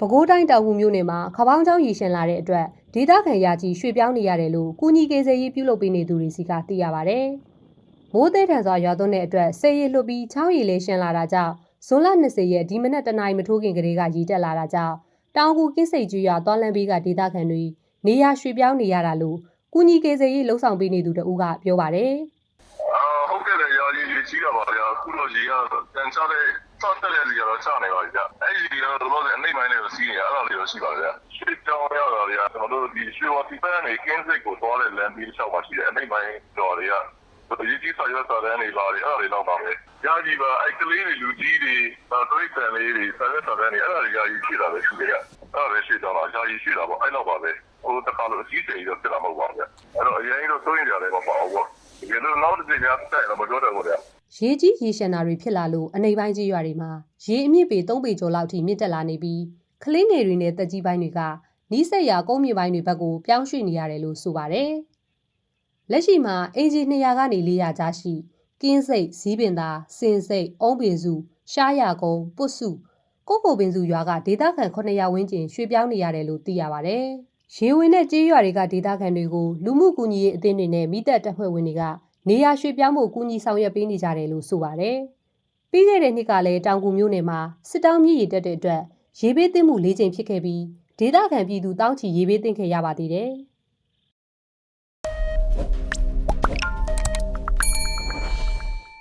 ပဲခူးတိုင်းတောင်ဦးမြို့နယ်မှာခပောင်းချောင်းရည်ရှင်လာတဲ့အတွက်ဒေသခံရာကြီးရွှေ့ပြောင်းနေရတယ်လို့ကုညီကေစေရေးပြုလုပ်ပေးနေသူတွေစီကသိရပါဗျ။မိုးသေးထန်စွာရွာသွန်းတဲ့အတွက်ဆေးရည်လွတ်ပြီးချောင်းရည်လေးရှင်လာတာကြောင့်ဇွန်လ20ရက်ဒီမနက်တနင်္လာမထိုးခင်ကလေးကရည်တက်လာတာကြောင့်တောင်ကူကင်းစိတ်ကျွော်သွားလန်းပြီးကဒေသခံတွေနေရရွှေ့ပြောင်းနေရတာလို့ကုညီကေစေရေးလှုပ်ဆောင်ပေးနေသူတဦးကပြောပါတယ်။အာဟုတ်ကဲ့လေရာကြီးကြီးတာပါဗျာအခုတော့ရေကတန်ချတဲ့စောက်တက်တဲ့ရေကတော့ချနေပါပြီဗျအဲ့ဒီရေကတော့တော့အနှိမ့် ပိုင်းလေးကိုစီးနေအဲ့ဒါလေးတော့ရှိပါဗျာရှေ့ကြောင်းရောက်တာဗျာကျွန်တော်တို့ဒီရွှေဝတီပန်းနေကင်းစိတ်ကိုသွားတဲ့လမ်းပြီးတစ်လျှောက်မှာရှိတယ်အနှိမ့်ပိုင်းတော်တွေကရေကြီးဆော်ရွက်စာတန်းတွေလာတယ်အဲ့ဒါတွေတော့ပါပဲရာကြီးပါအဲ့ကလေးတွေလူကြီးတွေတွေးဆန်လေးတွေဆော်ရွက်စာတန်းတွေအဲ့ဒါတွေရာကြီးရှိတာပဲရှိတယ်အဲ့ဒါပဲရှိတော့ရာကြီးရှိတာပေါ့အဲ့တော့ပါပဲဟိုတခါလို့အကြီးစိန်တော့ဖြစ်လာမှာပေါ့ဗျာအဲ့တော့အရင်ကတော့စိုးရင်ကြတယ်မပေါ့ဘူးဒီလိုနောက်တစ်ချိန်ကျတဲ့တော့မပြောတော့ဘူးဗျာရေကြီးရေရှမ်းတာတွေဖြစ်လာလို့အနေပိုင်းကြီးရွာတွေမှာရေအမြင့်ပေ3ပေကျော်လောက်ထိမြင့်တက်လာနေပြီး ကလေးငယ်တွေနဲ့တက်ကြီးပိုင်းတွေကနီးစက်ရာကုန်းမြေပိုင်းတွေဘက်ကိုပြောင်းရွှေ့နေရတယ်လို့ဆိုပါတယ်။လက်ရှိမှာအင်ဂျီ200ကနေ400ကြားရှိကင်းစိတ်ဇီးပင်သာစင်စိတ်အုံးပင်စုရှားရကုန်းပုတ်စုကိုကိုပင်စုရွာကဒေသခံ900ဝန်းကျင်ရွှေ့ပြောင်းနေရတယ်လို့သိရပါတယ်။ရေဝင်တဲ့ကြေးရွာတွေကဒေသခံတွေကိုလူမှုကူညီရေးအသင်းတွေနဲ့မိသက်တပ်ဖွဲ့ဝင်တွေကနေရာရွှေ့ပြောင်းဖို့ကူညီဆောင်ရွက်ပေးနေကြတယ်လို့ဆိုပါတယ်။ပြီးခဲ့တဲ့နှစ်ကလည်းတောင်ကူမြို့နယ်မှာစစ်တောင်းမြစ်ရေတက်တဲ့အတွက် ရေဘေးသင့်မှု၄ကြိမ်ဖြစ်ခဲ့ပြီးဒေသခံပြည်သူတောင်းချီရေဘေးသင့်ခဲ့ရပါသေးတယ်။